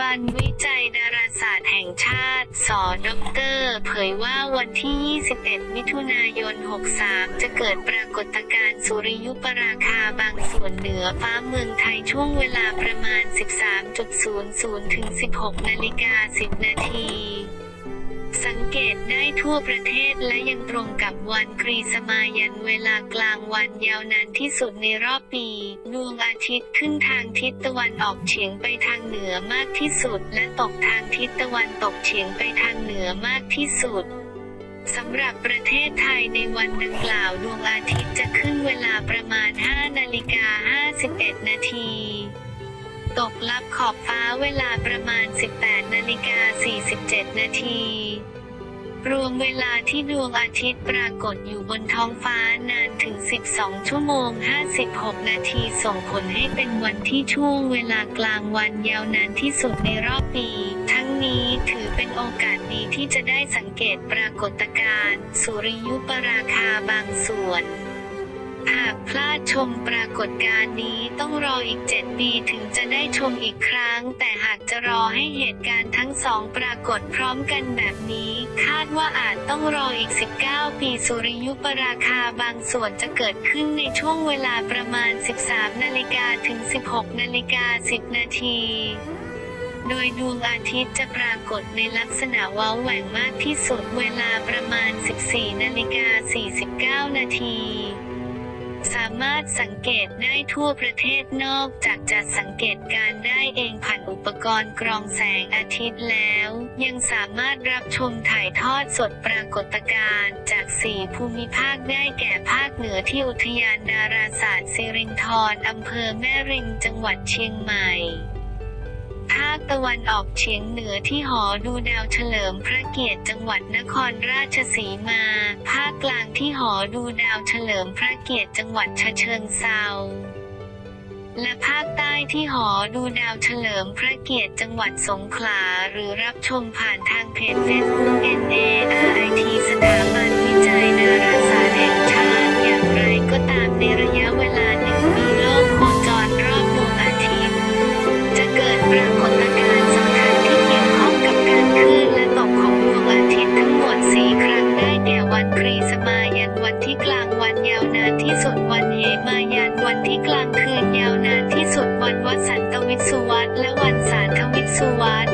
บันวิจัยดาราศาสตร์แห่งชาติ สอดอกเตอร์ เผยว่าวันที่ 21 มิถุนายน 63 จะเกิดปรากฏการณ์สุริยุปราคาบางส่วนเหนือฟ้าเมืองไทยช่วงเวลาประมาณ 13.00ถึง16นาฬิกา10 นาที สังเกตได้ทั่วประเทศและยังตรงกับวันครีสมายันเวลากลางวันยาวนานที่สุดในรอบปี ดวงอาทิตย์ขึ้นทางทิศตะวันออกเฉียงไปทางเหนือมากที่สุด และตกทางทิศตะวันตกเฉียงไปทางเหนือมากที่สุดสำหรับประเทศไทยในวันดังกล่าวดวงอาทิตย์จะขึ้นเวลาประมาณ 5 นาฬิกา 51 นาที ตกลับขอบฟ้าเวลาประมาณ 18 นาฬิกา 47 นาที รวมเวลาที่ดวงอาทิตย์ปรากฏอยู่บนท้องฟ้านานถึง 12 ชั่วโมง 56 นาที ส่งผลให้เป็นวันที่ช่วงเวลากลางวันยาวนานที่สุดในรอบปี ทั้งนี้ถือเป็นโอกาสดีที่จะได้สังเกตปรากฏการณ์สุริยุปราคาบางส่วน หากพลาดชมปรากฏการณ์นี้ต้องรออีก 7 ปีถึงจะได้ชมอีกครั้ง แต่หากจะรอให้เหตุการณ์ทั้งสองปรากฏพร้อมกันแบบนี้ คาดว่าอาจต้องรออีก 19 ปีสุริยุปราคาบางส่วนจะเกิดขึ้นในช่วงเวลาประมาณ 13 นาฬิกาถึง 16 นาฬิกา 10 นาทีโดยดวงอาทิตย์จะปรากฏในลักษณะว้าแหว่งมากที่สุดเวลาประมาณ 14 นาฬิกา 49 นาทีามารถสังเกตได้ทั่วประเทศนอกจากจะสังเกตการได้เองผ่านอุปกรณ์กรองแสงอาทิตย์แล้ว ยังสามารถรับชมถ่ายทอดสดปรากฏการณ์จากสี่ภูมิภาคได้แก่ภาคเหนือที่อุทยานดาราศาสตร์สิรินธรอำเภอแม่ริมจังหวัดเชียงใหม่ ภาคตะวันออกเฉียงเหนือที่หอดูดาวเฉลิมพระเกียรติจังหวัดนครราชสีมา ภาคกลางที่หอดูดาวเฉลิมพระเกียรติจังหวัดฉะเชิงเซาและภาคใต้ที่หอดูดาวเฉลิมพระเกียรติจังหวัดสงขลา หรือรับชมผ่านทางเพจ Facebook NARIT สถาบันวิจัยดาราศาสตร์แห่งชาติอย่างไรก็ตามในระยะเวลา ได้แก่วันครีสมายันวันที่กลางวันยาวนานที่สุดวันเหมายันวันที่กลางคืนยาวนานที่สุดวันวัสันตวิสุวัตและวันสารทวิสุวัต